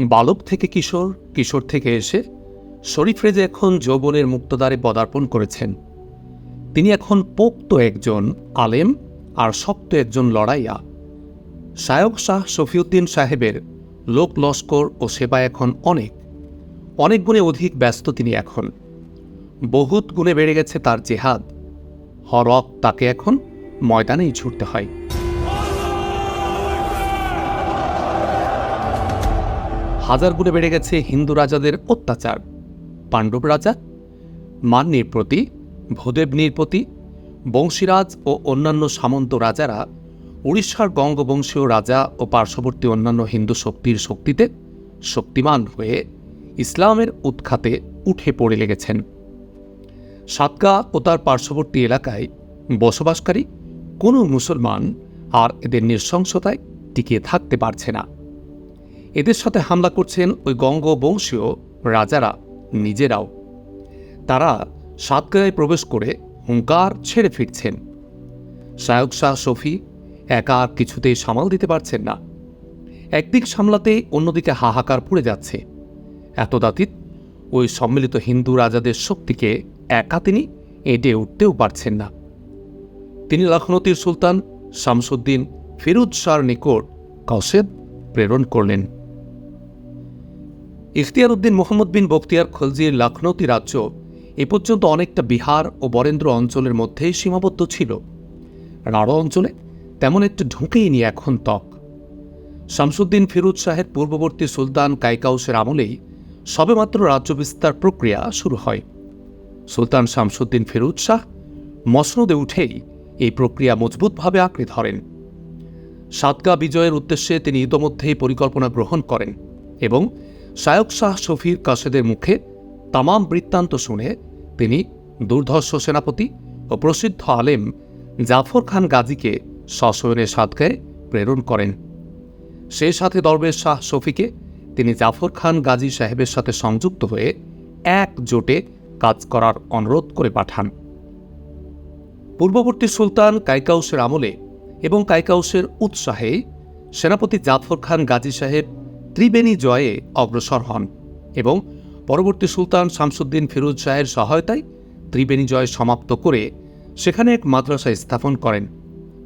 বালক থেকে কিশোর কিশোর থেকে এসে শরীফ রেজে এখন যৌবনের মুক্তদ্বারে পদার্পণ করেছেন। তিনি এখন পোক্ত একজন আলেম আর শক্ত একজন লড়াইয়া। শায়ক শাহ শফিউদ্দিন সাহেবের লোক লস্কর ও সেবা এখন অনেক অনেক গুণে অধিক ব্যস্ত তিনি এখন। বহুত গুণে বেড়ে গেছে তার জেহাদ। হরক তাকে এখন ময়দানেই ছুটতে হয়। হাজার গুণে বেড়ে গেছে হিন্দু রাজাদের অত্যাচার, পাণ্ডব রাজা, মান্যের প্রতি, ভূদেবনীর প্রতি, বংশীরাজ ও অন্যান্য সামন্ত রাজারা, উড়িষ্যার গঙ্গবংশীয় রাজা ও পার্শ্ববর্তী অন্যান্য হিন্দু শক্তির শক্তিতে শক্তিমান হয়ে ইসলামের উৎখাতে উঠে পড়ে লেগেছেন। সাতকা ও তার পার্শ্ববর্তী এলাকায় বসবাসকারী কোনো মুসলমান আর এদের নৃশংসতায় টিকিয়ে থাকতে পারছে না। এদের সাথে হামলা করছেন ওই গঙ্গবংশীয় রাজারা, নিজেরাও। তারা সাতগায় প্রবেশ করে হুঙ্কার ছেড়ে ফিরছেন। শায়ক শাহ শফি একা আর কিছুতেই সামাল দিতে পারছেন না। একদিক সামলাতে অন্যদিকে হাহাকার পড়ে যাচ্ছে। এত দাতিত ওই সম্মিলিত হিন্দু রাজাদের শক্তিকে একা তিনি এঁটে উঠতেও পারছেন না। তিনি লখনৌতির সুলতান শামসুদ্দিন ফিরুজ শাহর নিকট কসেদ প্রেরণ করলেন। ইখতিয়ার উদ্দিন মোহাম্মদ বিন বখতিয়ার খলজির লখনৌতি রাজ্য এ পর্যন্ত অনেকটা বিহার ও বরেন্দ্র অঞ্চলের মধ্যেই সীমাবদ্ধ ছিল। রাঢ় অঞ্চলে তেমন একটু ঢুকেই নি এখন তক শামসুদ্দিন ফিরুজ শাহের পূর্ববর্তী সুলতান কাইকাউসের আমলেই সবেমাত্র রাজ্য বিস্তার প্রক্রিয়া শুরু হয়। সুলতান শামসুদ্দিন ফিরুজ শাহ মসনদে উঠেই এই প্রক্রিয়া মজবুতভাবে আঁকড়ে ধরেন। সাতগা বিজয়ের উদ্দেশ্যে তিনি ইতোমধ্যেই পরিকল্পনা গ্রহণ করেন এবং শায়ক শাহ শফির কাসেদের মুখে তামাম বৃত্তান্ত শুনে তিনি দুর্ধর্ষ সেনাপতি ও প্রসিদ্ধ আলেম জাফর খান গাজীকে সশয়নে সাতগায় প্রেরণ করেন। সেই সাথে দরবেশ শাহ শফিকে তিনি জাফর খান গাজী সাহেবের সাথে সংযুক্ত হয়ে এক জোটে কাজ করার অনুরোধ করে পাঠান। পূর্ববর্তী সুলতান কাইকাউসের আমলে এবং কাইকাউসের উৎসাহে সেনাপতি জাফর খান গাজী সাহেব ত্রিবেণী জয়ে অগ্রসর হন এবং পরবর্তী সুলতান শামসুদ্দিন ফিরোজ শাহের সহায়তায় ত্রিবেণী জয় সমাপ্ত করে সেখানে এক মাদ্রাসা স্থাপন করেন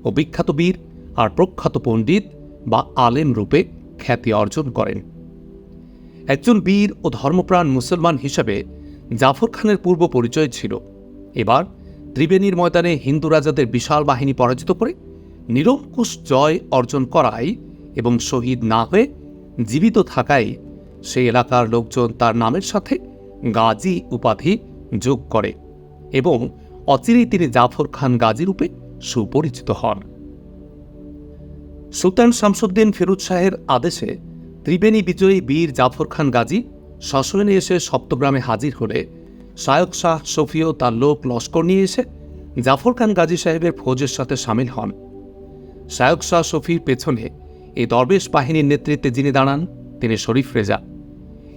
ও বিখ্যাত বীর আর প্রখ্যাত পণ্ডিত বা আলেম রূপে খ্যাতি অর্জন করেন। একজন বীর ও ধর্মপ্রাণ মুসলমান হিসাবে জাফর খানের পূর্ব পরিচয় ছিল। এবার ত্রিবেণীর ময়দানে হিন্দু রাজাদের বিশাল বাহিনী পরাজিত করে নিরঙ্কুশ জয় অর্জন করায় এবং শহীদ না হয়ে জীবিত থাকায় সেই এলাকার লোকজন তার নামের সাথে গাজী উপাধি যোগ করে এবং অচিরেই তিনি জাফর খান গাজী রূপে সুপরিচিত হন। সুলতান শামসুদ্দিন ফিরুজ শাহের আদেশে ত্রিবেণী বিজয়ী বীর জাফর খান গাজী সশয়নে এসে সপ্তগ্রামে হাজির হলে শায়ক শাহ শফিও তার লোক লস্কর নিয়ে এসে জাফর খান গাজী সাহেবের ফৌজের সাথে সামিল হন। শায়ক শাহ শফির পেছনে এই দরবেশ বাহিনীর নেতৃত্বে যিনি দাঁড়ান, তিনি শরীফ রেজা।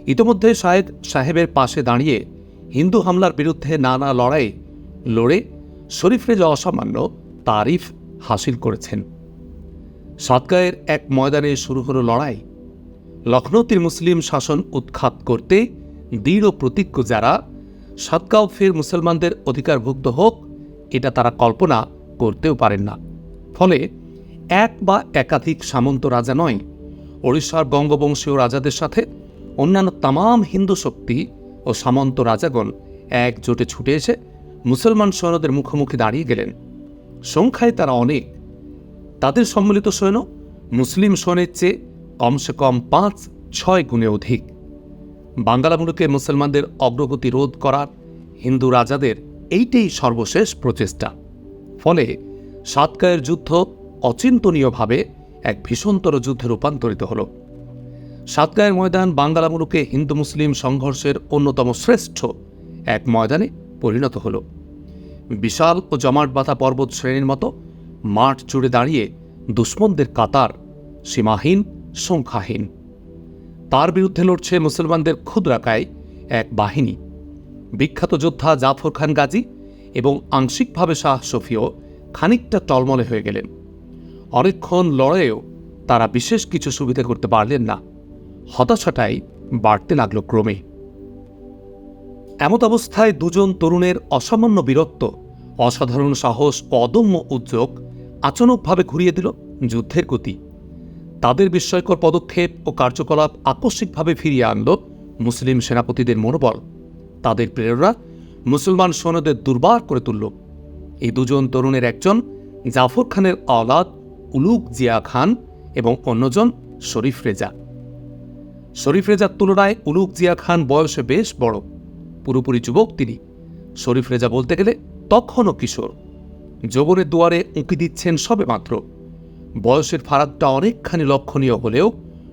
ইতোমধ্যে শায়েদ সাহেবের পাশে দাঁড়িয়ে হিন্দু হামলার বিরুদ্ধে নানা লড়াই লড়ে শরীফ রেজা অসামান্য তারিফ হাসিল করেছেন। সাতগায়ের এক ময়দানে শুরু হলো লড়াই। লখনৌতির মুসলিম শাসন উৎখাত করতে দৃঢ় প্রতিজ্ঞ যারা, সাতগাঁও ফের মুসলমানদের অধিকারভুক্ত হোক, এটা তারা কল্পনা করতেও পারেন না। ফলে এক বা একাধিক সামন্ত রাজা নয়। ওড়িশার বঙ্গবংশীয় রাজাদের সাথে অন্যান্য তামাম হিন্দু শক্তি ও সামন্ত রাজাগণ একজোটে ছুটে এসে মুসলমান সৈন্যদের মুখোমুখি দাঁড়িয়ে গেলেন। সংখ্যায় তারা অনেক। তাদের সম্মিলিত সৈন্য মুসলিম সৈন্যের চেয়ে কমসে কম পাঁচ, ছয় গুণে অধিক। বাঙ্গালা মুলুকে মুসলমানদের অগ্রগতি রোধ করার হিন্দু রাজাদের এইটাই সর্বশেষ প্রচেষ্টা। ফলে সাতকায়ের যুদ্ধ অচিন্তনীয়ভাবে এক ভীষণতর যুদ্ধে রূপান্তরিত হল। সাতগায়ের ময়দান বাঙ্গালা মুলুকে হিন্দু মুসলিম সংঘর্ষের অন্যতম শ্রেষ্ঠ এক ময়দানে পরিণত হল। বিশাল ও জমাট বাঁধা পর্বত শ্রেণির মতো মাঠ জুড়ে দাঁড়িয়ে দুশ্মনদের কাতার সীমাহীন, সংখ্যাহীন। তার বিরুদ্ধে লড়ছে মুসলমানদের ক্ষুদ্রাকায় এক বাহিনী। বিখ্যাত যোদ্ধা জাফর খান গাজী এবং আংশিকভাবে শাহ শফিও খানিকটা টলমলে হয়ে গেলেন। অনেকক্ষণ লড়াইয়েও তারা বিশেষ কিছু সুবিধা করতে পারলেন না। হতাশাটাই বাড়তে লাগল ক্রমে। এমত অবস্থায় দুজন তরুণের অসামান্য বীরত্ব, অসাধারণ সাহস, অদম্য উদ্যোগ আচমকভাবে ঘুরিয়ে দিল যুদ্ধের গতি। তাদের বিস্ময়কর পদক্ষেপ ও কার্যকলাপ আকস্মিকভাবে ফিরিয়ে আনল মুসলিম সেনাপতিদের মনোবল। তাদের প্রেরণা মুসলমান সৈন্যদের দুর্বার করে তুলল। এই দুজন তরুণের একজন জাফর খানের আওলাদ উলুক জিয়া খান এবং অন্যজন শরীফ রেজা। শরীফ রেজার তুলনায় উলুক জিয়া খান বয়সে বেশ বড়। পুরোপুরি যুবক তিনি। শরীফ রেজা বলতে গেলে তখনও কিশোর। যৌবনের দুয়ারে উঁকি দিচ্ছেন সবে মাত্র বয়সের ফারাকটা অনেকখানি লক্ষণীয় হলেও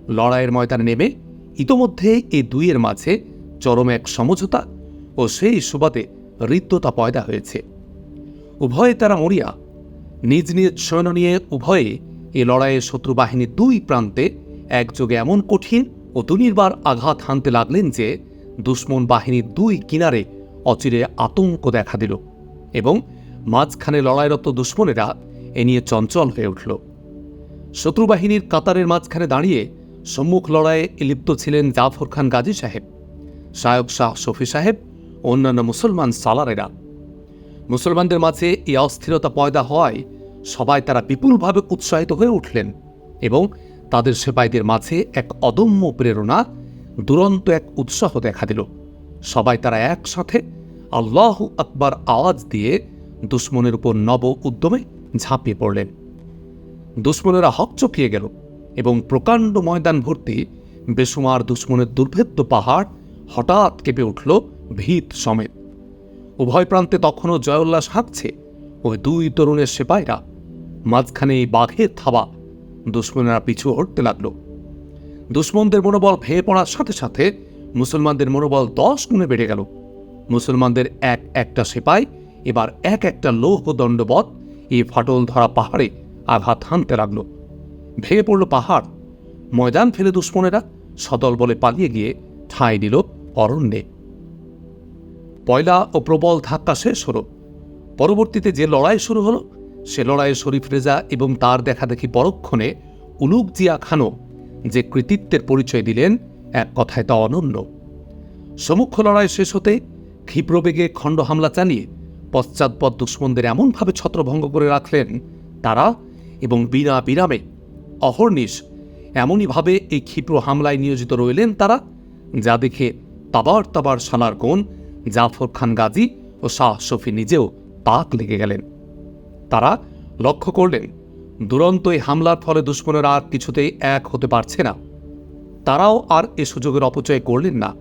লড়াইয়ের ময়দানে নেমে ইতোমধ্যে এই দুইয়ের মাঝে চরম এক সমঝোতা ও সেই সুবাদে হৃদ্যতা পয়দা হয়েছে। উভয়ে তারা মরিয়া নিজ নিজ সৈন্য নিয়ে উভয়ে এ লড়াইয়ে শত্রু বাহিনীর দুই প্রান্তে একযোগে এমন কঠিন ও দুনির্বার আঘাত হানতে লাগলেন যে দুশ্মন বাহিনীর দুই কিনারে অচিরে আতঙ্ক দেখা দিল এবং মাঝখানে লড়াইরত দুশ্মনেরা এ নিয়ে চঞ্চল হয়ে উঠল। শত্রু বাহিনীর কাতারের মাঝখানে দাঁড়িয়ে সম্মুখ লড়াইয়ে লিপ্ত ছিলেন জাফর খান গাজী সাহেব শায়ক শাহ শফি সাহেব, অন্যান্য মুসলমান সালারেরা। মুসলমানদের মাঝে এই অস্থিরতা পয়দা হওয়ায় সবাই তারা বিপুলভাবে উৎসাহিত হয়ে উঠলেন এবং তাদের সেপাইদের মাঝে এক অদম্য প্রেরণা, দুরন্ত এক উৎসাহ দেখা দিল। সবাই তারা একসাথে আল্লাহ আকবার আওয়াজ দিয়ে দুশ্মনের উপর নব উদ্যমে ঝাঁপিয়ে পড়লেন। দুশ্মনেরা হকচকিয়ে গেল এবং প্রকাণ্ড ময়দান ভর্তি বেসুমার দুশ্মনের দুর্ভেদ্য পাহাড় হঠাৎ কেঁপে উঠল ভীত সমেত। উভয় প্রান্তে তখনও জয়োল্লাস হাঁকছে ওই দুই তরুণের সেপাইরা মাঝখানে এই বাঘের থাবা। দুশ্মনেরা পিছু হটতে লাগল। দুশ্মনদের মনোবল ভেয়ে পড়ার সাথে সাথে মুসলমানদের মনোবল দশ গুণে বেড়ে গেল। মুসলমানদের এক একটা সেপাই, এবার এক একটা লৌহ দণ্ডবধ এই ফাটল ধরা পাহাড়ে আঘাত হানতে লাগল। ভেঙে পড়ল পাহাড়। ময়দান ফেলে দুশ্মনেরা সদল বলে পালিয়ে গিয়ে ঠাঁই দিল অরণ্যে। পয়লা ও প্রবল ধাক্কা শেষ হলো। পরবর্তীতে যে লড়াই শুরু হলো, সে লড়াইয়ে শরীফ রেজা এবং তার দেখাদেখি পরক্ষণে উলুক জিয়া খানও যে কৃতিত্বের পরিচয় দিলেন, এক কথায় তা অনন্য। সমুখ লড়াই শেষ হতে ক্ষিপ্রবেগে খণ্ড হামলা চালিয়ে পশ্চাৎপদ দুশ্মনদের এমনভাবে ছত্রভঙ্গ করে রাখলেন তারা এবং বিনা বিরামে অহর্নিশ এমনইভাবে এই ক্ষিপ্র হামলায় নিয়োজিত রইলেন তারা, যা দেখে তাবার তাবার সালার কোন জাফর খান গাজী ও শাহ শফি নিজেও তাক লেগে গেলেন। তারা লক্ষ্য করলেন, দুরন্ত এই হামলার ফলে দুশ্মনেরা আর কিছুতেই এক হতে পারছে না। তারাও আর এ সুযোগের অপচয় করলেন না।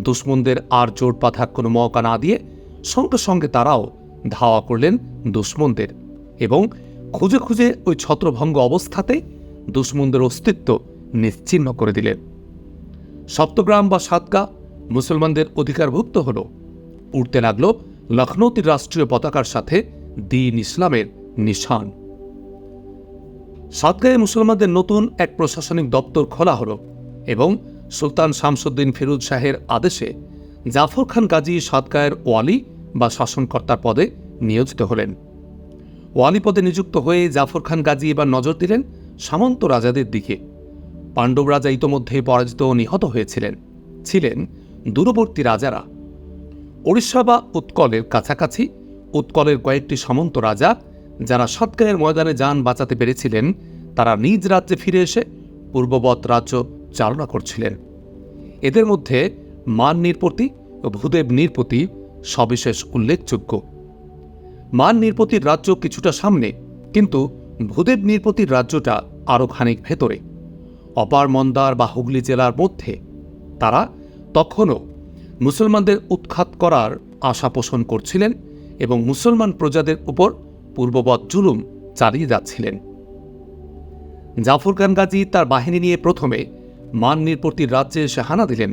দুশ্মনদের আর জোট বাঁধার কোনো মৌকা না দিয়ে সঙ্গে সঙ্গে তারাও ধাওয়া করলেন দুশ্মনদের এবং খুঁজে খুঁজে ওই ছত্রভঙ্গ অবস্থাতে দুশ্মনদের অস্তিত্ব নিশ্চিহ্ন করে দিলেন। সপ্তগ্রাম বা সাতগা মুসলমানদের অধিকারভুক্ত হল। উঠতে লাগল লখনৌতির রাষ্ট্রীয় পতাকার সাথে দিন ইসলামের নিশান। সাতগাঁয়ে মুসলমানদের নতুন এক প্রশাসনিক দপ্তর খোলা হল এবং সুলতান শামসুদ্দিন ফিরুজ শাহের আদেশে জাফর খান গাজী সাতগাঁয়ের ওয়ালি বা শাসনকর্তার পদে নিয়োজিত হলেন। ওয়ালি পদে নিযুক্ত হয়ে জাফর খান গাজী এবার নজর দিলেন সামন্ত রাজাদের দিকে। পাণ্ডব রাজা ইতোমধ্যে পরাজিত ও নিহত হয়েছিলেন। ছিলেন দূরবর্তী রাজারা। ওড়িশা বা উৎকলের কাছাকাছি উৎকলের কয়েকটি সামন্ত রাজা যারা সাতগাঁয়ের ময়দানে যান বাঁচাতে পেরেছিলেন, তারা নিজ রাজ্যে ফিরে এসে পূর্ববৎ রাজ্য চালনা করছিলেন। এদের মধ্যে মান নিরপতি ও ভূদেব নিরপতি সবিশেষ উল্লেখযোগ্য। মান নিরপতির রাজ্য কিছুটা সামনে, কিন্তু ভূদেব নিরপতির রাজ্যটা আরও খানিক ভেতরে। অপার মন্দার বা হুগলি জেলার মধ্যে তারা তখনও মুসলমানদের উৎখাত করার আশা পোষণ করছিলেন এবং মুসলমান প্রজাদের উপর পূর্ববৎ জুলুম চালিয়ে যাচ্ছিলেন। জাফর খান গাজী তার বাহিনী নিয়ে প্রথমে মান নিরপতির রাজ্যে এসে হানা দিলেন।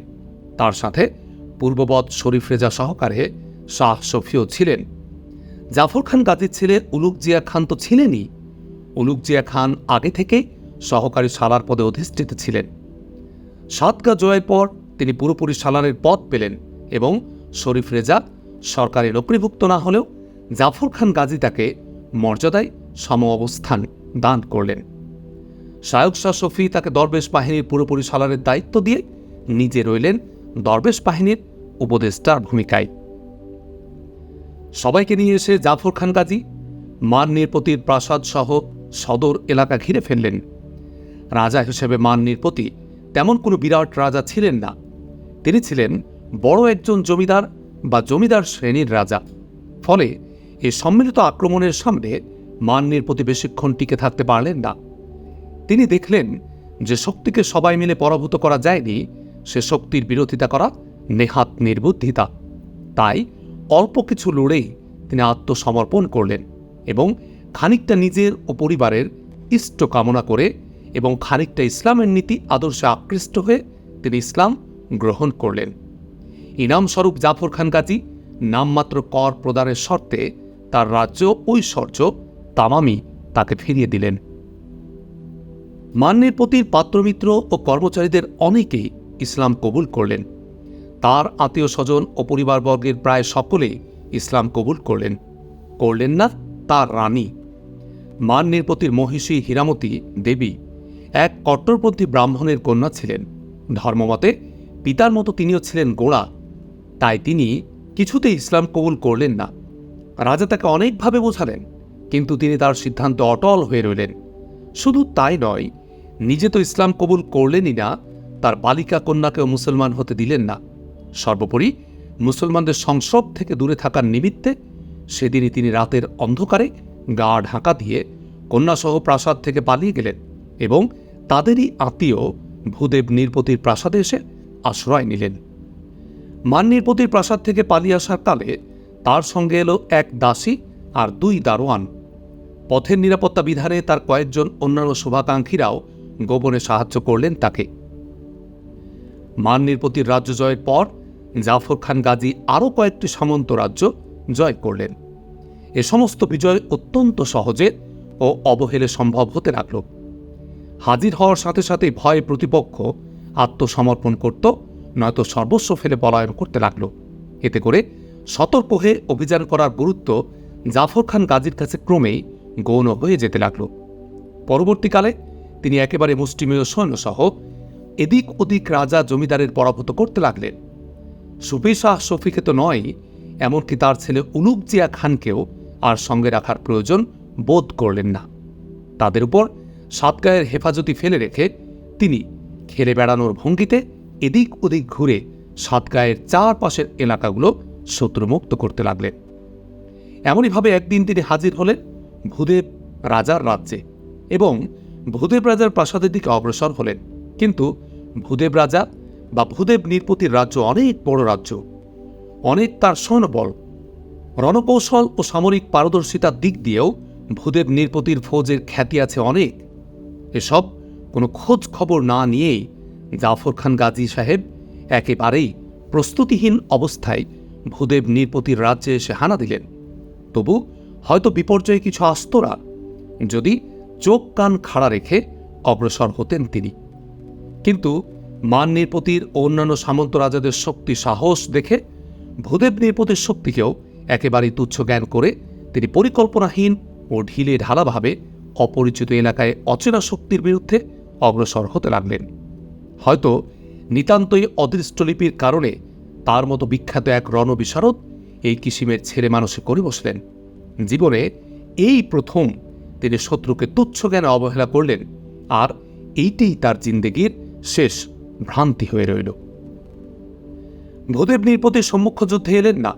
তার সাথে পূর্ববৎ শরীফ রেজা সহকারে শাহ শফিও ছিলেন। জাফর খান গাজীর ছেলে উলুক জিয়া খান তো ছিলেনই। উলুক জিয়া খান আগে থেকে সহকারী সালার পদে অধিষ্ঠিত ছিলেন। সাতগা জয়ের পর তিনি পুরোপুরি সালানের পদ পেলেন এবং শরীফ রেজা সরকারি নকরিভুক্ত না হলেও জাফর খান গাজী তাকে মর্যাদায় সম অবস্থান দান করলেন। শায়ক শাহ শফি তাকে দরবেশ বাহিনীর পুরোপুরি সালারের দায়িত্ব দিয়ে নিজে রইলেন দরবেশ বাহিনীর উপদেষ্টার ভূমিকায়। সবাইকে নিয়ে এসে জাফর খান গাজী মান নিরপতির প্রাসাদ সহ সদর এলাকা ঘিরে ফেললেন। রাজা হিসেবে মান নিরপতি তেমন কোনো বিরাট রাজা ছিলেন না। তিনি ছিলেন বড় একজন জমিদার বা জমিদার শ্রেণির রাজা। ফলে এই সম্মিলিত আক্রমণের সামনে মান নিরপতি বেশিক্ষণ টিকে থাকতে পারলেন না। তিনি দেখলেন যে শক্তিকে সবাই মিলে পরাভূত করা যায়নি, সে শক্তির বিরোধিতা করা নেহাত নির্বুদ্ধিতা। তাই অল্প কিছু লড়েই তিনি আত্মসমর্পণ করলেন এবং খানিকটা নিজের ও পরিবারের ইষ্ট কামনা করে এবং খানিকটা ইসলামের নীতি আদর্শে আকৃষ্ট হয়ে তিনি ইসলাম গ্রহণ করলেন। ইনামস্বরূপ জাফর খান গাজী নামমাত্র কর প্রদানের শর্তে তার রাজ্য ঐশ্বর্য তামামি তাকে ফিরিয়ে দিলেন। মান্যের পতির পাত্রমিত্র ও কর্মচারীদের অনেকেই ইসলাম কবুল করলেন। তার আত্মীয় স্বজন ও পরিবারবর্গের প্রায় সকলেই ইসলাম কবুল করলেন। করলেন না তার রানী। মান নিরপতির মহিষী হীরামতী দেবী এক কট্টরপন্থী ব্রাহ্মণের কন্যা ছিলেন। ধর্মমতে পিতার মতো তিনিও ছিলেন গোড়া, তাই তিনি কিছুতে ইসলাম কবুল করলেন না। রাজা তাকে অনেকভাবে বোঝালেন, কিন্তু তিনি তার সিদ্ধান্ত অটল হয়ে রইলেন। শুধু তাই নয়, নিজে তো ইসলাম কবুল করলেনই না, তার বালিকা কন্যাকেও মুসলমান হতে দিলেন না। সর্বোপরি, মুসলমানদের সংসব থেকে দূরে থাকার নিমিত্তে সেদিনই তিনি রাতের অন্ধকারে গা ঢাকা দিয়ে কন্যাসহ প্রাসাদ থেকে পালিয়ে গেলেন এবং তাদেরই আত্মীয় ভূদেব নিরপতির প্রাসাদে এসে আশ্রয় নিলেন। মান নিরপতির প্রাসাদ থেকে পালিয়ে আসার কালে তার সঙ্গে এলো এক দাসী আর দুই দারোয়ান। পথের নিরাপত্তা বিধানে তার কয়েকজন অন্যান্য শুভাকাঙ্ক্ষীরাও গোপনে সাহায্য করলেন তাকে। মান নিরপতির রাজ্য জয়ের পর জাফর খান গাজী আরও কয়েকটি সামন্ত রাজ্য জয় করলেন। এ সমস্ত বিজয় অত্যন্ত সহজে ও অবহেলে সম্ভব হতে লাগল। হাজির হওয়ার সাথে সাথে ভয়ে প্রতিপক্ষ আত্মসমর্পণ করত, নয়তো সর্বস্ব ফেলে পলায়ন করতে লাগল। এতে করে সতর্ক হয়ে অভিযান করার গুরুত্ব জাফর খান গাজীর কাছে ক্রমেই গৌণ হয়ে যেতে লাগল। পরবর্তীকালে তিনি একেবারে মুষ্টিমেয় সৈন্যসহ এদিক ওদিক রাজা জমিদারের পরাভূত করতে লাগলেন। সুফি শাহ শফিকে তো নয় এমনকি তার ছেলে উলুক জিয়া খানকেও আর সঙ্গে রাখার প্রয়োজন বোধ করলেন না। তাদের উপর সাতগায়ের হেফাজতি ফেলে রেখে তিনি খেলে বেড়ানোর ভঙ্গিতে এদিক ওদিক ঘুরে সাতগায়ের চারপাশের এলাকাগুলো শত্রুমুক্ত করতে লাগলেন। এমনইভাবে একদিন তিনি হাজির হলেন ভূদেব রাজার রাজ্যে এবং ভূদেব রাজার প্রাসাদের দিকে অগ্রসর হলেন। কিন্তু ভূদেব রাজা বা ভূদেব নিরপতির রাজ্য অনেক বড় রাজ্য। অনেক তার সৈন্যবল রণকৌশল ও সামরিক পারদর্শিতার দিক দিয়েও ভূদেব নিরপতির ফৌজের খ্যাতি আছে অনেক। এসব কোনো খোঁজ খবর না নিয়েই জাফর খান গাজী সাহেব একেবারেই প্রস্তুতিহীন অবস্থায় ভূদেব নিরপতির রাজ্যে এসে হানা দিলেন। তবু হয়তো বিপর্যয়ে কিছু আস্তরা যদি চোখ কান খাড়া রেখে অগ্রসর হতেন তিনি। কিন্তু মান নিরপতির অন্যান্য সামন্ত রাজাদের শক্তি সাহস দেখে ভূদেব নিরপতির শক্তিকেও একেবারেই তুচ্ছ জ্ঞান করে তিনি পরিকল্পনাহীন ও ঢিলে ঢালাভাবে অপরিচিত এলাকায় অচেনা শক্তির বিরুদ্ধে অগ্রসর হতে লাগলেন। হয়তো নিতান্তই অদৃষ্টলিপির কারণে তার মতো বিখ্যাত এক রণবিশারদ এই কিসিমের ছেলে মানুষে করে বসলেন। জীবনে এই প্রথম তিনি শত্রুকে তুচ্ছ জ্ঞানে অবহেলা করলেন আর এইটাই তার জিন্দেগির শেষ ভ্রান্তি হয়ে রইল। ভূদেব নিরপতির সম্মুখ যুদ্ধে এলেন না।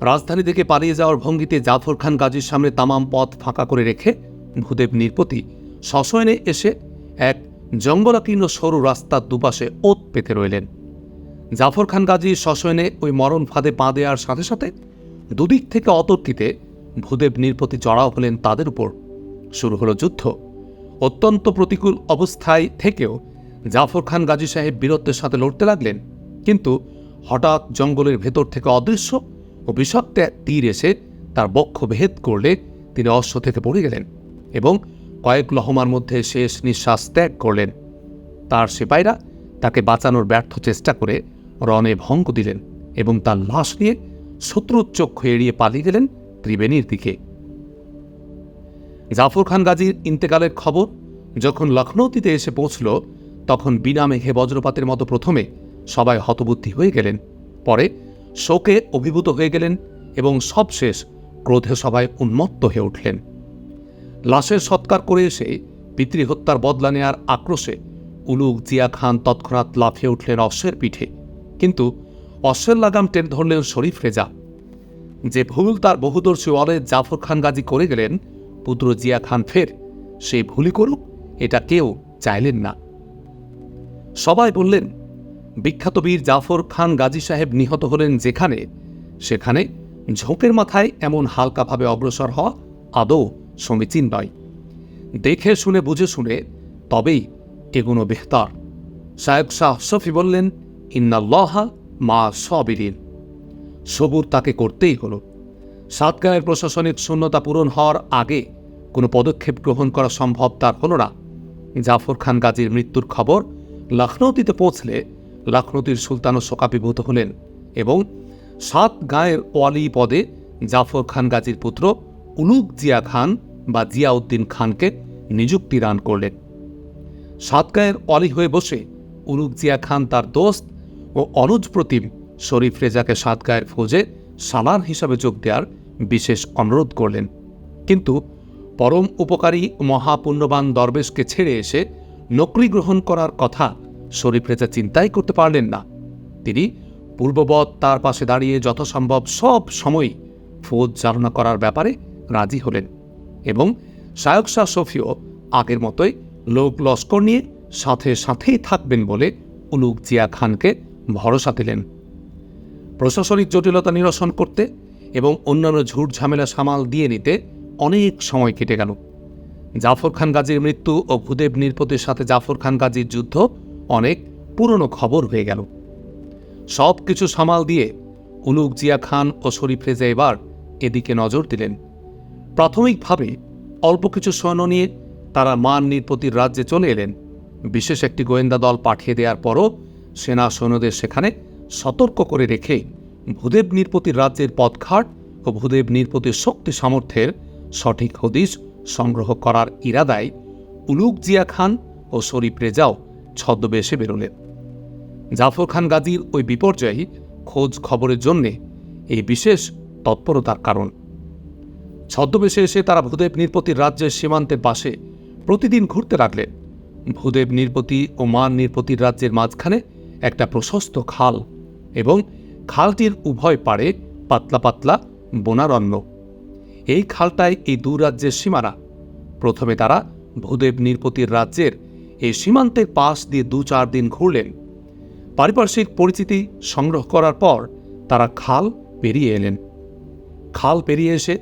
রাজধানী থেকে পালিয়ে যাওয়ার ভঙ্গিতে জাফর খান গাজীর সামনে তামাম পথ ফাঁকা করে রেখে ভূদেব নিরপতি সশয়নে এসে এক জঙ্গলাকীর্ণ সরু রাস্তার দুপাশে ওত পেতে রইলেন। জাফর খান গাজী সশয়নে ওই মরণ ফাঁদে পা দেওয়ার সাথে সাথে দুদিক থেকে অতর্কিতে ভূদেব নিরপতি চড়াও হলেন তাদের উপর। শুরু হলো যুদ্ধ। অত্যন্ত প্রতিকূল অবস্থায় থেকেও জাফর খান গাজী সাহেব বীরত্বের সাথে লড়তে লাগলেন। কিন্তু হঠাৎ জঙ্গলের ভেতর থেকে অদৃশ্য ও বিষাক্ত তীর এসে তার বক্ষ ভেদ করলে তিনি অশ্ব থেকে পড়ে গেলেন এবং কয়েক লহমার মধ্যে শেষ নিঃশ্বাস ত্যাগ করলেন। তার সিপাইরা তাকে বাঁচানোর ব্যর্থ চেষ্টা করে রণে ভঙ্গ দিলেন এবং তার লাশ নিয়ে শত্রুর চক্ষু এড়িয়ে পালিয়ে গেলেন ত্রিবেণীর দিকে। জাফর খান গাজীর ইন্তেকালের খবর যখন লখনৌতিতে এসে পৌঁছল, তখন বিনা মেঘে বজ্রপাতের মতো প্রথমে সবাই হতবুদ্ধি হয়ে গেলেন। পরে শোকে অভিভূত হয়ে গেলেন এবং সবশেষ ক্রোধে সবাই উন্মত্ত হয়ে উঠলেন। লাশের সৎকার করে এসে পিতৃহত্যার বদলা নেয়ার আক্রোশে উলুক জিয়া খান তৎক্ষণাৎ লাফিয়ে উঠলেন অশ্বের পিঠে। কিন্তু অশ্বের লাগাম টেনে ধরলেন শরীফ রেজা। যে ভুল তার বহুদর্শী ওয়ালেদ জাফর খান গাজী করে গেলেন, পুত্র জিয়া খান ফের সে ভুলই করুক, এটা কেউ চাইলেন না। সবাই বললেন, বিখ্যাত বীর জাফর খান গাজী সাহেব নিহত হলেন যেখানে, সেখানে ঝোঁকের মাথায় এমন হালকাভাবে অগ্রসর হওয়া আদৌ সমীচীন নয় দেখে শুনে বুঝে শুনে তবেই এগুলো বেহতার। শায়ক শাহ শফি বললেন, ইন্নাল্লাহা মা সবিরিন। সবুর তাকে করতেই হলো। সাতগাঁয়ের প্রশাসনিক শূন্যতা পূরণ হওয়ার আগে কোনো পদক্ষেপ গ্রহণ করা সম্ভব তার হল না। জাফর খান গাজীর মৃত্যুর খবর লখনৌতিতে পৌঁছলে লখনৌতির সুলতানও শোকাভিভূত হলেন এবং সাত গাঁয়ের ওয়ালি পদে জাফর খান গাজীর পুত্র উলুক জিয়া খান বা জিয়াউদ্দিন খানকে নিযুক্তি দান করলেন। সাতগাঁয়ের অলি হয়ে বসে উলুক জিয়া খান তার দোস্ত ও অনুজ প্রতিম শরীফ রেজাকে সাতগাঁয়ের ফৌজে সালার হিসাবে যোগ দেওয়ার বিশেষ অনুরোধ করলেন। কিন্তু পরম উপকারী মহাপুণ্যবান দরবেশকে ছেড়ে এসে নকরি গ্রহণ করার কথা শরীফ রেজা চিন্তাই করতে পারলেন না। তিনি পূর্ববৎ তার পাশে দাঁড়িয়ে যথাসম্ভব সব সময় ফৌজ চালনা করার ব্যাপারে রাজি হলেন। এবং শায়ক শাহ শফিও আগের মতোই লোক লস্কর নিয়ে সাথে সাথেই থাকবেন বলে উলুক জিয়া খানকে ভরসা দিলেন। প্রশাসনিক জটিলতা নিরসন করতে এবং অন্যান্য ঝুট ঝামেলা সামাল দিয়ে নিতে অনেক সময় কেটে গেল। জাফর খান গাজীর মৃত্যু ও ভূদেব নির্পতির সাথে জাফর খান গাজীর যুদ্ধ অনেক পুরনো খবর হয়ে গেল। সব কিছু সামাল দিয়ে উলুক জিয়া খান ও শরীফ রেজা এবার এদিকে নজর দিলেন। প্রাথমিকভাবে অল্প কিছু সৈন্য নিয়ে তারা মান নির্পতির রাজ্যে চলে এলেন। বিশেষ একটি গোয়েন্দা দল পাঠিয়ে দেওয়ার পরও সেনা সৈন্যদের সেখানে সতর্ক করে রেখে ভূদেব নির্পতির রাজ্যের পথঘাট ও ভূদেব নির্পতির শক্তি সামর্থ্যের সঠিক হদিশ সংগ্রহ করার ইরাদায় উলুক জিয়া খান ও শরীফ রেজাও ছদ্মবেশে বেরোলেন। জাফর খান গাজীর ওই বিপর্যয়ী খোঁজ খবরের জন্যে এই বিশেষ তৎপরতার কারণ। ছদ্মবেশে এসে তারা ভূদেব নিরপতির রাজ্যের সীমান্তের পাশে প্রতিদিন ঘুরতে লাগলেন। ভূদেব নিরপতি ও মান নিরপতির রাজ্যের মাঝখানে একটা প্রশস্ত খাল এবং খালটির উভয় পাড়ে পাতলা পাতলা বনারণ্য। এই খালটাই এই দু রাজ্যের সীমানা। প্রথমে তারা ভূদেব নিরপতির রাজ্যের এই সীমান্তের পাশ দিয়ে দু চার দিন ঘুরলেন। পারিপার্শ্বিক পরিচিতি সংগ্রহ করার পর তারা খাল পেরিয়ে এলেন। খাল পেরিয়ে এসে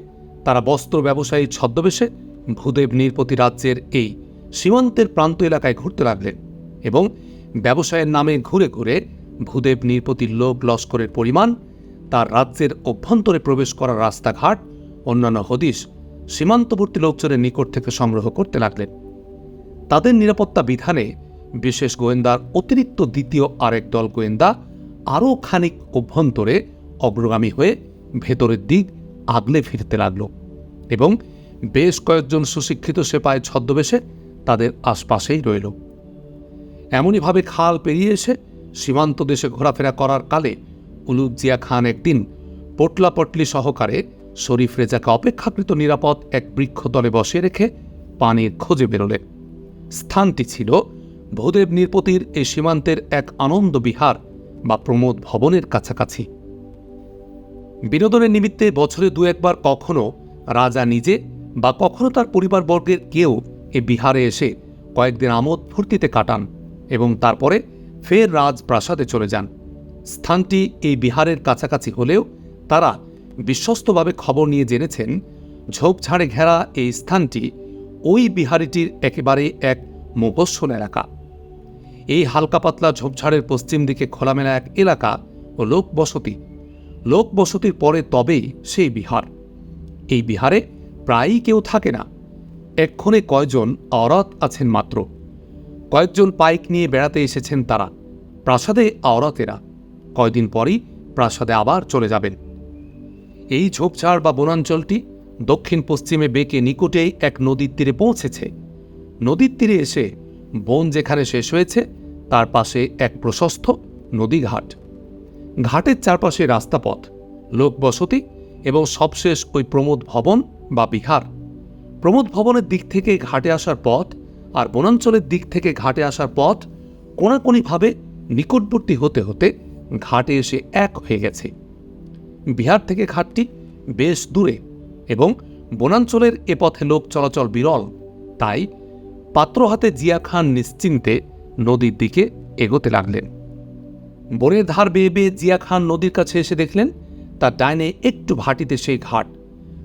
তারা বস্ত্র ব্যবসায়ী ছদ্মবেশে ভূদেব নির্পতি রাজ্যের এই সীমান্তের প্রান্ত এলাকায় ঘুরতে লাগলেন এবং ব্যবসায়ের নামে ঘুরে ঘুরে ভূদেব নির্পতির লোক লস্করের পরিমাণ, তার রাজ্যের অভ্যন্তরে প্রবেশ করার রাস্তাঘাট, অন্যান্য হদিশ, সীমান্তবর্তী লোকজনের নিকট থেকে সংগ্রহ করতে লাগলেন। তাদের নিরাপত্তা বিধানে বিশেষ গোয়েন্দার অতিরিক্ত দ্বিতীয় আরেক দল গোয়েন্দা আরও খানিক অভ্যন্তরে অগ্রগামী হয়ে ভেতরের দিক আগলে ফিরতে লাগল এবং বেশ কয়েকজন সুশিক্ষিত সেপায় ছদ্মবেশে তাদের আশপাশেই রইল। এমনইভাবে খাল পেরিয়ে এসে সীমান্ত দেশে ঘোরাফেরা করার কালে উলুক জিয়া খান একদিন পটলাপটলি সহকারে শরীফ রেজাকে অপেক্ষাকৃত নিরাপদ এক বৃক্ষতলে বসিয়ে রেখে পানির খোঁজে বেরোলেন স্থানটি ছিল ভূদেব নির্পতির এই সীমান্তের এক আনন্দ বিহার বা প্রমোদ ভবনের কাছাকাছি। বিনোদনের নিমিত্তে বছরে দু একবার কখনো রাজা নিজে বা কখনো তার পরিবারবর্গের কেউ এ বিহারে এসে কয়েকদিন আমোদ ফুর্তিতে কাটান এবং তারপরে ফের রাজপ্রাসাদে চলে যান। স্থানটি এই বিহারের কাছাকাছি হলেও তারা বিশ্বস্তভাবে খবর নিয়ে জেনেছেন ঝোপঝাড়ে ঘেরা এই স্থানটি ওই বিহারিটির একেবারে এক মোপস্বন এলাকা। এই হালকা পাতলা ঝোপঝাড়ের পশ্চিম দিকে খোলামেলা এক এলাকা ও লোক লোক বসতির পরে তবেই সেই বিহার। এই বিহারে প্রায়ই কেউ থাকে না। এক্ষণে কয়জন আওরাত আছেন মাত্র। কয়েকজন পাইক নিয়ে বেড়াতে এসেছেন তারা। প্রাসাদে আওরাতেরা। কয়দিন পরই প্রাসাদে আবার চলে যাবেন। এই ঝোপঝাড় বা বনাঞ্চলটি দক্ষিণ পশ্চিমে বেঁকে নিকটেই এক নদীর তীরে পৌঁছেছে। নদীর তীরে এসে বন যেখানে শেষ হয়েছে, তার পাশে এক প্রশস্ত নদীঘাট। ঘাটের চারপাশে রাস্তাপথ, লোকবসতি এবং সবশেষ ওই প্রমোদ ভবন বা বিহার। প্রমোদ ভবনের দিক থেকে ঘাটে আসার পথ আর বনাঞ্চলের দিক থেকে ঘাটে আসার পথ কোনাকুনিভাবে নিকটবর্তী হতে হতে ঘাটে এসে এক হয়ে গেছে। বিহার থেকে ঘাটটি বেশ দূরে এবং বনাঞ্চলের এ পথে লোক চলাচল বিরল, তাই পাত্র হাতে জিয়া খান নিশ্চিন্তে নদীর দিকে এগোতে লাগলেন। বনের ধার বেয়ে বেয়ে জিয়া খান নদীর কাছে এসে দেখলেন, তার ডাইনে একটু ভাটিতে সেই ঘাট,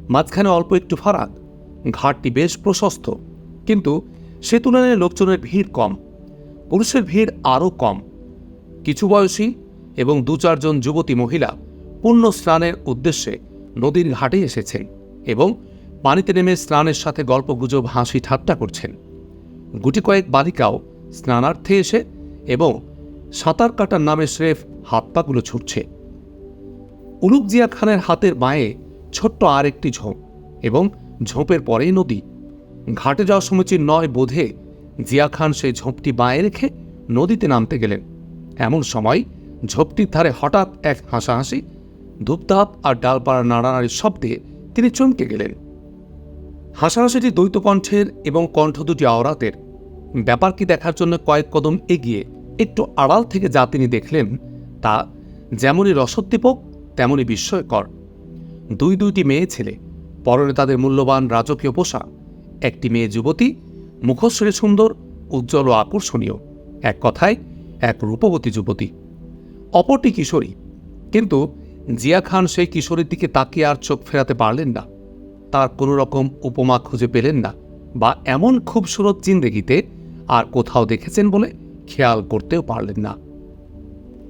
মাঝখানে অল্প একটু ফারাক। ঘাটটি বেশ প্রশস্ত, কিন্তু সে তুলনায় লোকজনের ভিড় কম, পুরুষের ভিড় আরও কম। কিছু বয়সী এবং দু চারজন যুবতী মহিলা পূর্ণ স্নানের উদ্দেশ্যে নদীর ঘাটে এসেছেন এবং পানিতে নেমে স্নানের সাথে গল্পগুজব, হাসি ঠাট্টা করছেন। গুটি কয়েক বালিকাও স্নানার্থে এসে এবং সাঁতার কাটার নামে স্রেফ হাত পাগুলো ছুটছে। উলুক জিয়া খানের হাতের বাঁয়ে ছোট্ট আর একটি ঝোপ এবং ঝোঁপের পরেই নদী। ঘাটে যাওয়ার সমীচীন নয় বোধে জিয়া খান সেই ঝোপটি বাঁয়ে রেখে নদীতে নামতে গেলেন। এমন সময় ঝোপটির ধারে হঠাৎ এক হাসাহাসি, ধূপধাপ আর ডালপাড়া নাড়ানাড়ির শব্দে তিনি চমকে গেলেন। হাসাহাসিটি দ্বৈত কণ্ঠের এবং কণ্ঠ দুটি আওরাতের। ব্যাপারটি দেখার জন্য কয়েক কদম এগিয়ে একটু আড়াল থেকে যা তিনি দেখলেন তা যেমনই রসোদ্দীপক, তেমনই বিস্ময়কর। দুই দুইটি মেয়ে ছেলে, পরনে তাদের মূল্যবান রাজকীয় পোশাক, একটি মেয়ে যুবতী, মুখশ্রী সুন্দর, উজ্জ্বল ও আকর্ষণীয়, এক কথায় এক রূপবতী যুবতী। অপরটি কিশোরী, কিন্তু জিয়া খান সেই কিশোরীর দিকে তাকিয়ে আর চোখ ফেরাতে পারলেন না। তার কোনো রকম উপমা খুঁজে পেলেন না বা এমন খুবসুরত জিন্দেগিতে আর কোথাও দেখেছেন বলে খেয়াল করতেও পারলেন না।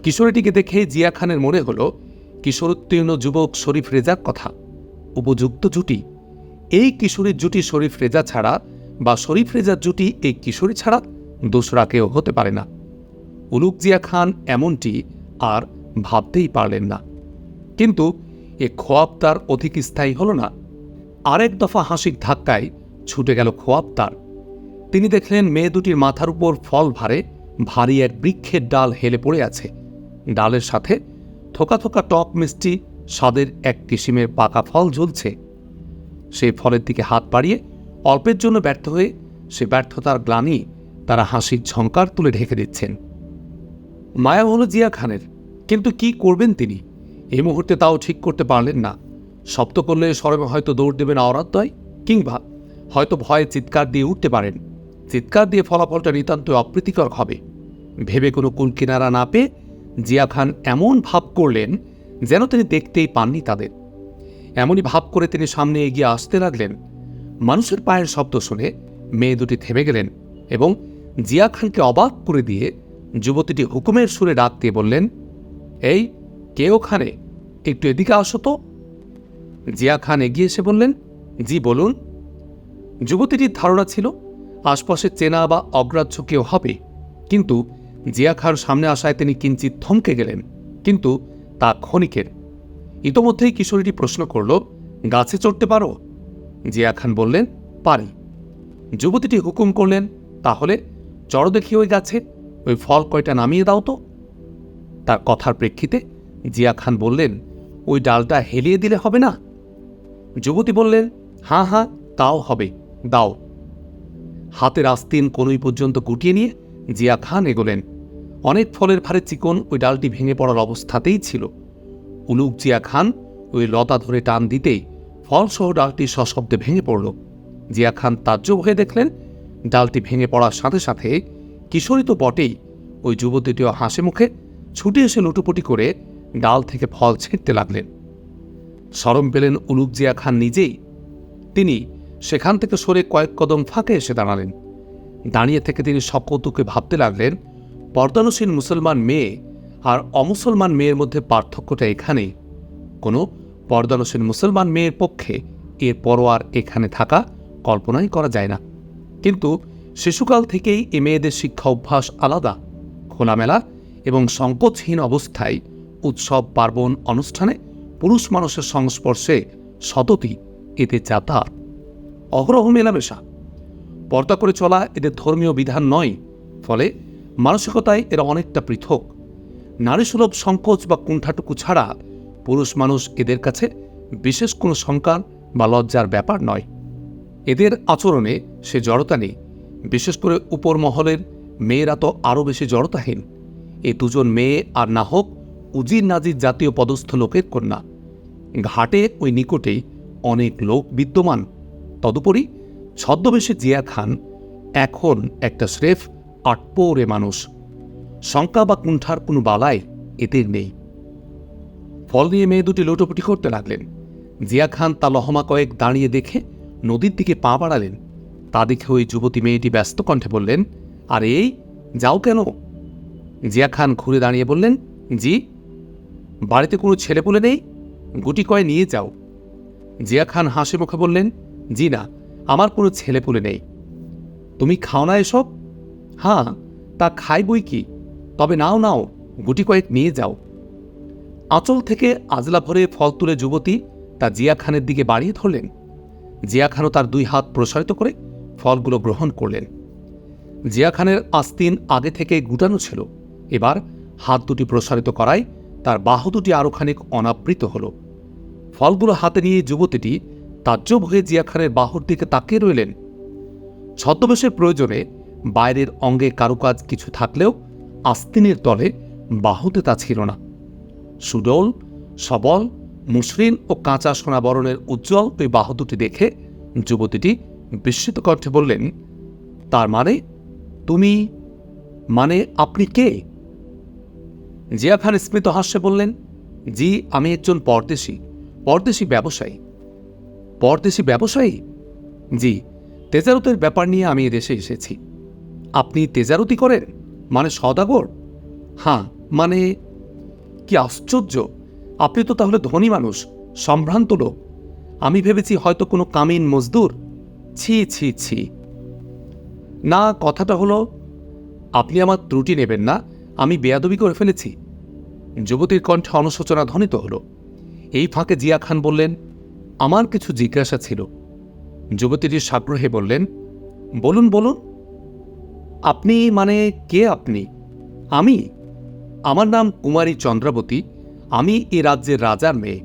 কিশোরীটিকে দেখে জিয়া খানের মনে হলো কিশোরোত্তীর্ণ যুবক শরীফ রেজার কথা। উপযুক্ত জুটি। এই কিশোরীর জুটি শরীফ রেজা ছাড়া বা শরীফ রেজার জুটি এই কিশোরী ছাড়া দোসরা কেউ হতে পারে না। উলুক জিয়া খান এমনটি আর ভাবতেই পারলেন না। কিন্তু এ খোয়াব তার অধিক স্থায়ী হল না। আরেক দফা হাসির ধাক্কায় ছুটে গেল খোয়াব তার। তিনি দেখলেন মেয়ে দুটির মাথার উপর ফল ভারে ভারী এক বৃক্ষের ডাল হেলে পড়ে আছে। ডালের সাথে থোকা থোকা টক মিষ্টি, স্বাদের এক কিসিমের পাকা ফল ঝুলছে। সেই ফলের দিকে হাত বাড়িয়ে অল্পের জন্য ব্যর্থ হয়ে সে ব্যর্থতার গ্লানি তারা হাসির ঝঙ্কার তুলে ঢেকে দিচ্ছেন। মায়া হলো জিয়া খানের, কিন্তু কি করবেন তিনি? এই মুহূর্তে তাও ঠিক করতে পারলেন না। শব্দ করলে সরমে হয়তো দৌড় দেবেন আওরাতদয় কিংবা হয়তো ভয়ে চিৎকার দিয়ে উঠতে পারেন। চিৎকার দিয়ে ফলাফলটা নিতান্ত অপ্রীতিকর হবে। ভেবে কোনো কুল কিনারা না পেয়ে জিয়া খান এমন ভাব করলেন যেন তিনি দেখতেই পাননি তাদের। এমনই ভাব করে তিনি সামনে এগিয়ে আসতে লাগলেন। মানুষের পায়ের শব্দ শুনে মেয়ে দুটি থেমে গেলেন এবং জিয়া খানকে অবাক করে দিয়ে যুবতীটি হুকুমের সুরে ডাক দিয়ে বললেন, এই, কে ওখানে? একটু এদিকে আসো তো। জিয়া খান এগিয়ে এসে বললেন, জি, বলুন। যুবতীটির ধারণা ছিল আশপাশে চেনা বা অগ্রাহ্য কেউ হবে। কিন্তু জিয়া খান সামনে আসায় তিনি কিঞ্চিত থমকে গেলেন। কিন্তু তা ক্ষণিকের। ইতোমধ্যেই কিশোরীটি প্রশ্ন করল, গাছে চড়তে পারো? জিয়া খান বললেন, পারি। যুবতীটি হুকুম করলেন, তাহলে চড় দেখি ওই গাছে, ওই ফল কয়টা নামিয়ে দাও তো। তার কথার প্রেক্ষিতে জিয়া খান বললেন, ওই ডালটা হেলিয়ে দিলে হবে না? যুবতী বললেন হাঁ হাঁ তাও হবে, দাও। হাতের আস্তিন কোনই পর্যন্ত গুটিয়ে নিয়ে জিয়া খান এগোলেন। অনেক ফলের ভারে চিকন ওই ডালটি ভেঙে পড়ার অবস্থাতেই ছিল। উলুক জিয়া খান ওই লতা ধরে টান দিতেই ফলসহ ডালটি সশব্দে ভেঙে পড়ল। জিয়া খান তাজ্জব হয়ে দেখলেন, ডালটি ভেঙে পড়ার সাথে সাথে কিশোরী তো বটেই ওই যুবতীটিও হাসে মুখে ছুটে এসে লুটোপুটি করে ডাল থেকে ফল ছিঁড়তে লাগলেন। সরম পেলেন উলুক জিয়া খান নিজেই। তিনি সেখান থেকে সরে কয়েক কদম ফাঁকে এসে দাঁড়ালেন। দাঁড়িয়ে থেকে তিনি সকৌতুকে ভাবতে লাগলেন, পর্দানুসীন মুসলমান মেয়ে আর অমুসলমান মেয়ের মধ্যে পার্থক্যটা এখানেই কোনো পর্দানুসীন মুসলমান মেয়ের পক্ষে এর পরোয়ার এখানে থাকা কল্পনাই করা যায় না। কিন্তু শিশুকাল থেকেই এ মেয়েদের শিক্ষা অভ্যাস আলাদা, খোলামেলা এবং সংকোচহীন অবস্থায় উৎসব, পার্বণ, অনুষ্ঠানে পুরুষ মানুষের সংস্পর্শে সততি এতে যাতায়াত অগ্রহ মেলামেশা। পর্দা করে চলা এদের ধর্মীয় বিধান নয়, ফলে মানসিকতায় এরা অনেকটা পৃথক। নারীসুলভ সংকোচ বা কুণ্ঠাটুকু ছাড়া পুরুষ মানুষ এদের কাছে বিশেষ কোনো শঙ্কার বা লজ্জার ব্যাপার নয়। এদের আচরণে সে জড়তা নেই। বিশেষ করে উপর মহলের মেয়েরা তো আরও বেশি জড়তাহীন। এ দুজন মেয়ে আর না হোক উজির নাজির জাতীয় পদস্থ লোকের কন্যা। ঘাটে ওই নিকটেই অনেক লোক বিদ্যমান। তদুপরি ছদ্মবেশে জিয়া খান এখন একটা স্রেফ আটপৌরে মানুষ। শঙ্কা বা কুণ্ঠার কোনো বালায় এদের নেই। ফল নিয়ে মেয়ে দুটি লোটোপুটি করতে লাগলেন। জিয়া খান তা লহমা কয়েক দাঁড়িয়ে দেখে নদীর দিকে পা বাড়ালেন। তা দেখে ওই যুবতী মেয়েটি ব্যস্ত কণ্ঠে বললেন, আর এই, যাও কেন? জিয়া খান ঘুরে দাঁড়িয়ে বললেন, জি, বাড়িতে কোনো ছেলেপুলে নেই, গুটি কয় নিয়ে যাও। জিয়া খান হাসি মুখে বললেন জি না, আমার কোনো ছেলেপুলে নেই। তুমি খাও না এসব? হ্যাঁ তা খাই বই কি? তবে নাও নাও, গুটি কয়েক নিয়ে যাও। আঁচল থেকে আজলা ভরে ফল তুলে যুবতী তা জিয়া খানের দিকে বাড়িয়ে ধরলেন। জিয়া খানও তার দুই হাত প্রসারিত করে ফলগুলো গ্রহণ করলেন। জিয়া খানের আস্তিন আগে থেকে গুটানো ছিল। এবার হাত দুটি প্রসারিত করায় তার বাহু দুটি আরও খানিক অনাবৃত হল। ফলগুলো হাতে নিয়ে যুবতীটি তাজ্জব হয়ে জিয়া খানের বাহুর দিকে তাকিয়ে রইলেন। ছদ্মবেশের প্রয়োজনে বাইরের অঙ্গে কারুকাজ কিছু থাকলেও আস্তিনের তলে বাহুতে তা ছিল না। সুডল, সবল, মসৃণ ও কাঁচা সোনা বরণের উজ্জ্বল ওই বাহু দুটি দেখে যুবতীটি বিস্মিত কণ্ঠে বললেন, তার মানে তুমি মানে আপনি কে? জিয়া খান স্মিত হাস্যে বললেন, জি, আমি একজন পরদেশি পরদেশি ব্যবসায়ী। পরদেশি ব্যবসায়ী? জি, তেজারতের ব্যাপার নিয়ে আমি এদেশে এসেছি। আপনি তেজারতি করেন? মানে সদাগর হ্যাঁ মানে কি আশ্চর্য! আপনি তো তাহলে ধনী মানুষ, সম্ভ্রান্ত লোক। আমি ভেবেছি হয়তো কোনো কামিন মজদুর। ছি ছি ছি। না, কথাটা হলো, আপনি আমার ত্রুটি নেবেন না, আমি বেয়াদবি করে ফেলেছি। যুবতীর কণ্ঠে অনুশোচনা ধ্বনিত হলো। এই ফাঁকে জিয়া খান বললেন আমার কিছু জিজ্ঞাসা ছিল। যুবতীটি সাগ্রহে বললেন, বলুন বলুন। আপনি মানে কে আপনি? আমি? আমার নাম কুমারী চন্দ্রাবতী। আমি এ রাজ্যের রাজার মেয়ে।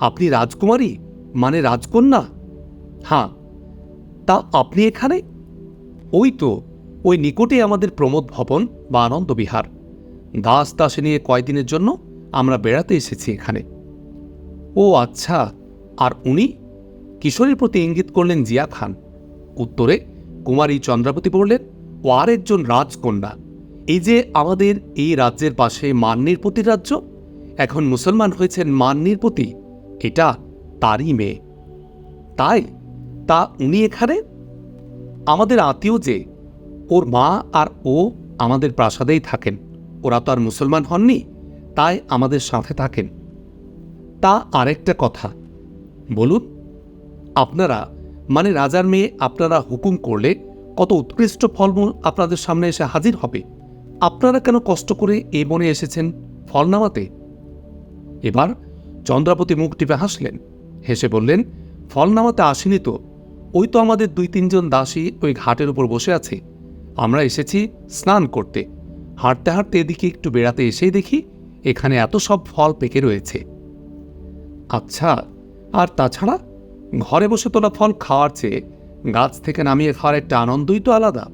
আপনি রাজকুমারী? মানে রাজকন্যা? হ্যাঁ। তা আপনি এখানে? ওই তো, ওই নিকটে আমাদের প্রমোদ ভবন বা আনন্দ বিহার। দাস দাসে নিয়ে কয়দিনের জন্য আমরা বেড়াতে এসেছি এখানে। ও আচ্ছা আর উনি কিশোরীর প্রতি ইঙ্গিত করলেন জিয়া খান। উত্তরে কুমারী চন্দ্রাবতী বললেন, ও আর একজন রাজকন্যা। এই যে আমাদের এই রাজ্যের পাশে মান্নিরপতি রাজ্য, এখন মুসলমান হয়েছেন মান্নিরপতি এটা তারই মেয়ে। তাই তা উনি এখানে? আমাদের আত্মীয় যে, ওর মা আর ও আমাদের প্রাসাদেই থাকেন। ওরা তো আর মুসলমান হননি, তাই আমাদের সাথে থাকেন। তা আরেকটা কথা বলুন, আপনারা মানে রাজার মেয়ে আপনারা হুকুম করলে কত উৎকৃষ্ট ফলমূল আপনাদের সামনে এসে হাজির হবে। আপনারা কেন কষ্ট করে এ বনে এসেছেন ফল নামাতে? এবার চন্দ্রাপতি মুখ টিপে হাসলেন, হেসে বললেন, ফল নামাতে আসেনি তো, ওই তো আমাদের দুই তিনজন দাসী ওই ঘাটের উপর বসে আছে। আমরা এসেছি স্নান করতে। হাঁটতে হাঁটতে এদিকে একটু বেড়াতে এসেই দেখি, এখানে এত সব ফল পেকে রয়েছে। আচ্ছা আর তাছাড়া ঘরে বসে তোলা ফল খাওয়ার চেয়ে গাছ থেকে নামিয়ে খাওয়ার একটা আনন্দই তো আলাদা।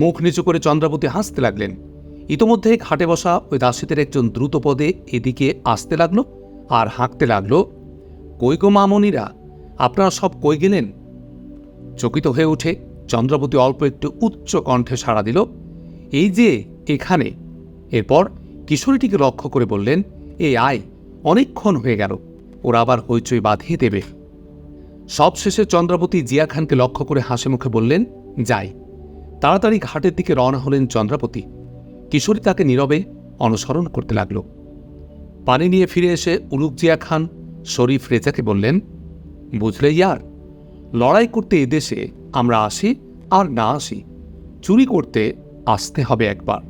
মুখ নিচু করে চন্দ্রাবতী হাসতে লাগলেন। ইতোমধ্যে ঘাটে বসা ওই দাসীদের একজন দ্রুত পদে এদিকে আসতে লাগল আর হাঁকতে লাগল, কই গো মামনিরা, আপনারা সব কই গেলেন? চকিত হয়ে উঠে চন্দ্রাবতী অল্প একটু উচ্চ কণ্ঠে সাড়া দিল, এই যে এখানে। এরপর কিশোরীটিকে লক্ষ্য করে বললেন এই আয়, অনেকক্ষণ হয়ে গেল। ওরা আবার হইচই বাঁধিয়ে দেবে। সবশেষে চন্দ্রাবতী জিয়া খানকে লক্ষ্য করে হাসি মুখে বললেন, যাই। তাড়াতাড়ি ঘাটের দিকে রওনা হলেন চন্দ্রাবতী। কিশোরী তাকে নীরবে অনুসরণ করতে লাগল। পানি নিয়ে ফিরে এসে উলুক জিয়া খান শরীফ রেজাকে বললেন, বুঝলে ইয়ার, লড়াই করতে এদেশে আমরা আসি আর না আসি। চুরি করতে আসতে হবে একবার।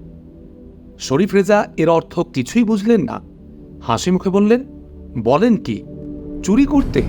শরীফ রেজা এর অর্থ কিছুই বুঝলেন না। হাসি মুখে বললেন বলেন কি? চুরি করতে?